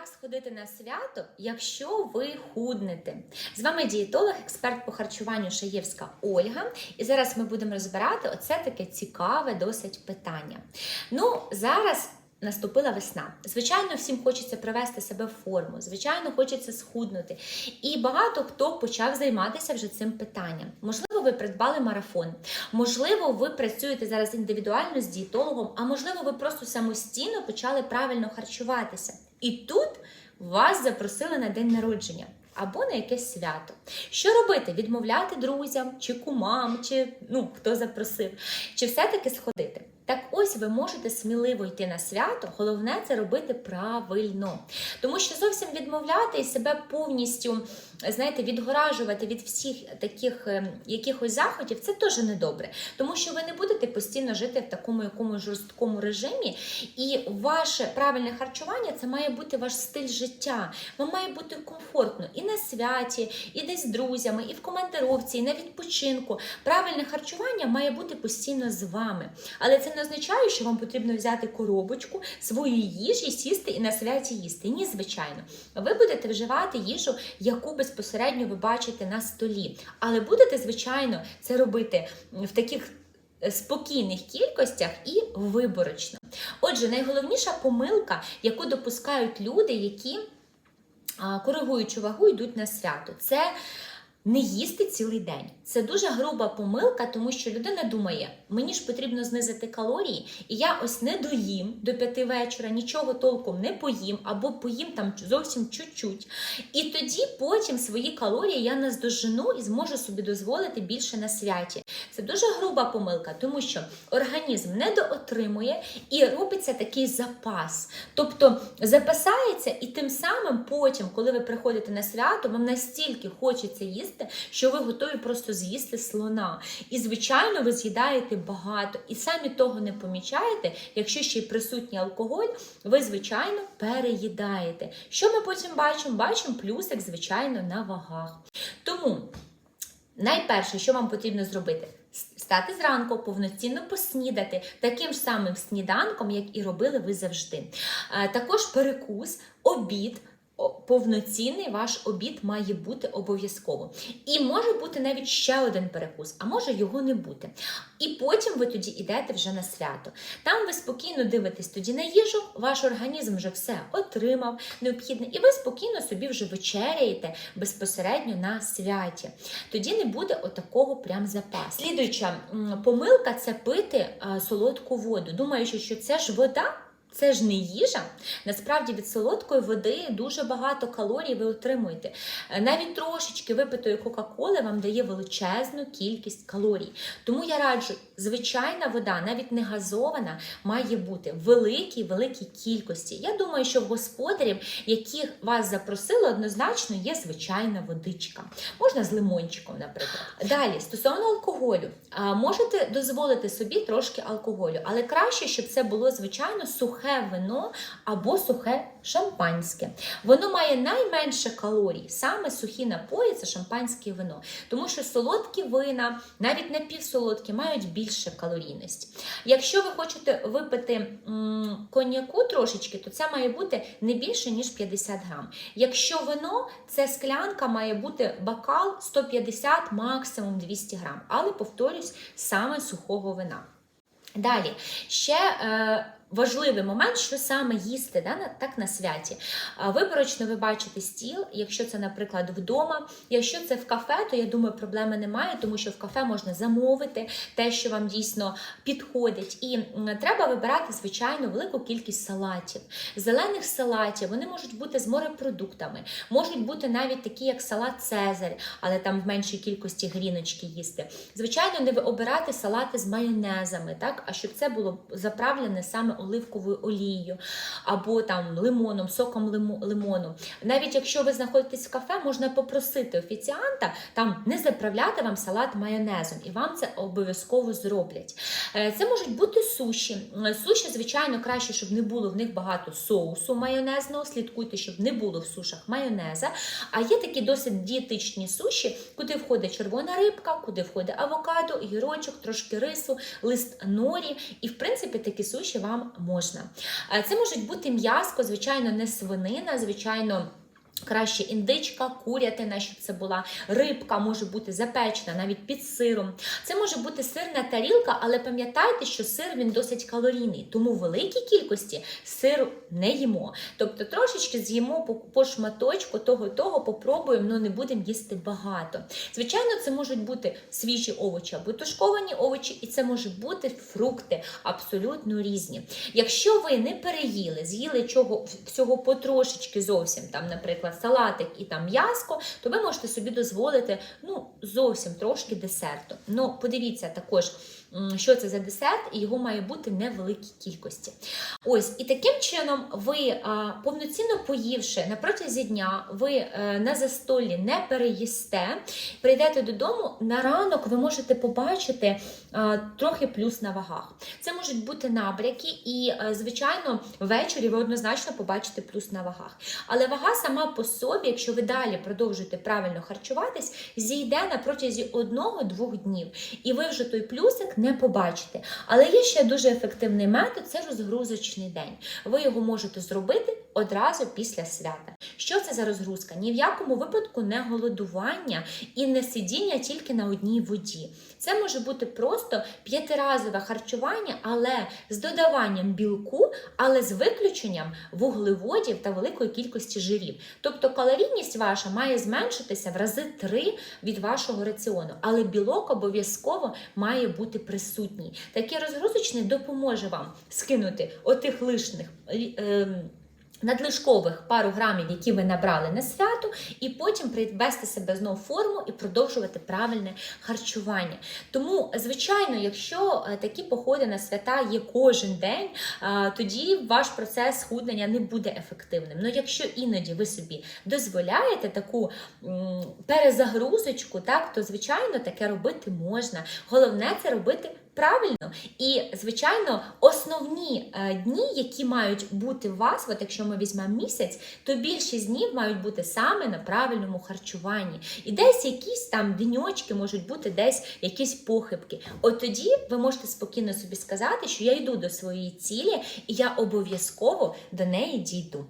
Як сходити на свято, якщо ви худнете? З вами дієтолог, експерт по харчуванню Шаєвська Ольга. І зараз ми будемо розбирати оце таке цікаве досить питання. Ну, зараз. Наступила весна. Звичайно, всім хочеться привести себе в форму, звичайно, хочеться схуднути. І багато хто почав займатися вже цим питанням. Можливо, ви придбали марафон, можливо, ви працюєте зараз індивідуально з дієтологом, а можливо, ви просто самостійно почали правильно харчуватися. І тут вас запросили на день народження. Або на якесь свято. Що робити? Відмовляти друзям, чи кумам, чи ну хто запросив, чи все-таки сходити? Так ось ви можете сміливо йти на свято, головне це робити правильно. Тому що зовсім відмовляти і себе повністю, знаєте, відгоражувати від всіх таких е, якихось заходів, це теж недобре. Тому що ви не будете постійно жити в такому якомусь жорсткому режимі, і ваше правильне харчування це має бути ваш стиль життя. Вам має бути комфортно і на святі, і десь з друзями, і в командировці, і на відпочинку. Правильне харчування має бути постійно з вами. Але це не означає, що вам потрібно взяти коробочку своєї їжі, сісти і на святі їсти. Ні, звичайно. Ви будете вживати їжу, яку безпосередньо ви бачите на столі. Але будете, звичайно, це робити в таких е, спокійних кількостях і виборочно. Отже, найголовніша помилка, яку допускають люди, які коригуючи вагу, йдуть на свято. Це не їсти цілий день. Це дуже груба помилка, тому що людина думає, мені ж потрібно знизити калорії, і я ось не доїм до п'яти вечора, нічого толком не поїм, або поїм там зовсім чуть-чуть. І тоді потім свої калорії я наздожену і зможу собі дозволити більше на святі. Це дуже груба помилка, тому що організм недоотримує і робиться такий запас. Тобто запасається, і тим самим потім, коли ви приходите на свято, вам настільки хочеться їсти, що ви готові просто з'їсти слона. І, звичайно, ви з'їдаєте багато і самі того не помічаєте, якщо ще й присутній алкоголь, ви, звичайно, переїдаєте. Що ми потім бачимо? Бачимо плюсик, звичайно, на вагах. Тому. Найперше, що вам потрібно зробити, стати зранку, повноцінно поснідати таким самим сніданком, як і робили ви завжди. Е, Також перекус, обід. Повноцінний ваш обід має бути обов'язково. І може бути навіть ще один перекус, а може його не бути. І потім ви тоді йдете вже на свято. Там ви спокійно дивитесь тоді на їжу, ваш організм вже все отримав необхідне, і ви спокійно собі вже вечеряєте безпосередньо на святі. Тоді не буде отакого прям запасу. Слідуюча помилка це пити солодку воду, думаючи, що це ж вода. Це ж не їжа. Насправді від солодкої води дуже багато калорій ви отримуєте. Е, Навіть трошечки випитої Кока-Коли вам дає величезну кількість калорій. Тому я раджу, звичайна вода, навіть не газована, має бути в великій, великій кількості. Я думаю, що в господарів, яких вас запросили, однозначно є звичайна водичка. Можна з лимончиком, наприклад. Далі, стосовно алкоголю, можете дозволити собі трошки алкоголю, але краще, щоб це було звичайно сухе вино або сухе шампанське. Воно має найменше калорій. Саме сухі напої це шампанське вино. Тому що солодкі вина, навіть напівсолодкі, мають більше калорійності. Якщо ви хочете випити коньяку трошечки, то це має бути не більше, ніж 50 грам. Якщо вино, це склянка має бути бокал 150, максимум 200 грам. Але повторюсь, саме сухого вина. Далі, ще е, важливий момент, що саме їсти да, так на святі. Виборочно ви бачите стіл, якщо це, наприклад, вдома. Якщо це в кафе, то я думаю, проблеми немає, тому що в кафе можна замовити те, що вам дійсно підходить. І треба вибирати, звичайно, велику кількість салатів. Зелених салатів вони можуть бути з морепродуктами, можуть бути навіть такі, як салат Цезарь, але там в меншій кількості гріночки їсти. Звичайно, не ви обирати салати з майонезами, так, а щоб це було заправлене саме оливковою олією або там лимоном, соком лимону. Навіть якщо ви знаходитесь в кафе, можна попросити офіціанта там не заправляти вам салат майонезом, і вам це обов'язково зроблять. Е, Це можуть бути суші. Е, Суші, звичайно, краще, щоб не було в них багато соусу майонезного. Слідкуйте, щоб не було в сушах майонеза. А є такі досить дієтичні суші, куди входить червона рибка, куди входить авокадо, гірочок, трошки рису, лист норі. І в принципі такі суші вам вам можна. Е, Це можуть бути м'яско, звичайно, не свинина, звичайно. Краще індичка, курятина, щоб це була рибка, може бути запечена навіть під сиром. Це може бути сирна тарілка, але пам'ятайте, що сир він досить калорійний, тому в великій кількості сиру не їмо. Тобто трошечки з'їмо по, шматочку того того, попробуємо, але не будемо їсти багато. Звичайно, це можуть бути свіжі овочі або тушковані овочі, і це можуть бути фрукти абсолютно різні. Якщо ви не переїли, з'їли чого всього потрошечки зовсім, там, наприклад, салатик і там м'яско, то ви можете собі дозволити ну, зовсім трошки десерту. Ну, подивіться також, що це за десерт, і його має бути невеликій кількості. Ось, і таким чином, ви повноцінно поївши на протязі дня, ви е, на застолі не переїсте, прийдете додому, на ранок ви можете побачити трохи плюс на вагах. Це можуть бути набряки, і, е, звичайно, ввечері ви однозначно побачите плюс на вагах. Але вага сама по собі, якщо ви далі продовжуєте правильно харчуватись, зійде на протязі одного-двох днів, і ви вже той плюсик не побачите. Але є ще дуже ефективний метод це розгрузочний день. Ви його можете зробити одразу після свята. Що це за розгрузка? Ні в якому випадку не голодування і не сидіння тільки на одній воді. Це може бути просто п'ятиразове харчування, але з додаванням білку, але з виключенням вуглеводів та великої кількості жирів. Тобто калорійність ваша має зменшитися в рази 3 від вашого раціону, але білок обов'язково має бути присутній. Такий розгрузочний допоможе вам скинути отих лишних. Е, ем, Надлишкових пару грамів, які ви набрали на свято, і потім привести себе знову в форму і продовжувати правильне харчування. Тому, звичайно, якщо е, такі походи на свята є кожен день, е, тоді ваш процес схуднення не буде ефективним. Ну, якщо іноді ви собі дозволяєте таку перезагрузочку, так то звичайно таке робити можна. Головне це робити. Правильно, і звичайно, основні е, дні, які мають бути у вас, от якщо ми візьмемо місяць, то більшість днів мають бути саме на правильному харчуванні. І десь якісь там деньочки можуть бути, десь якісь похибки. От тоді ви можете спокійно собі сказати, що я йду до своєї цілі, і я обов'язково до неї дійду.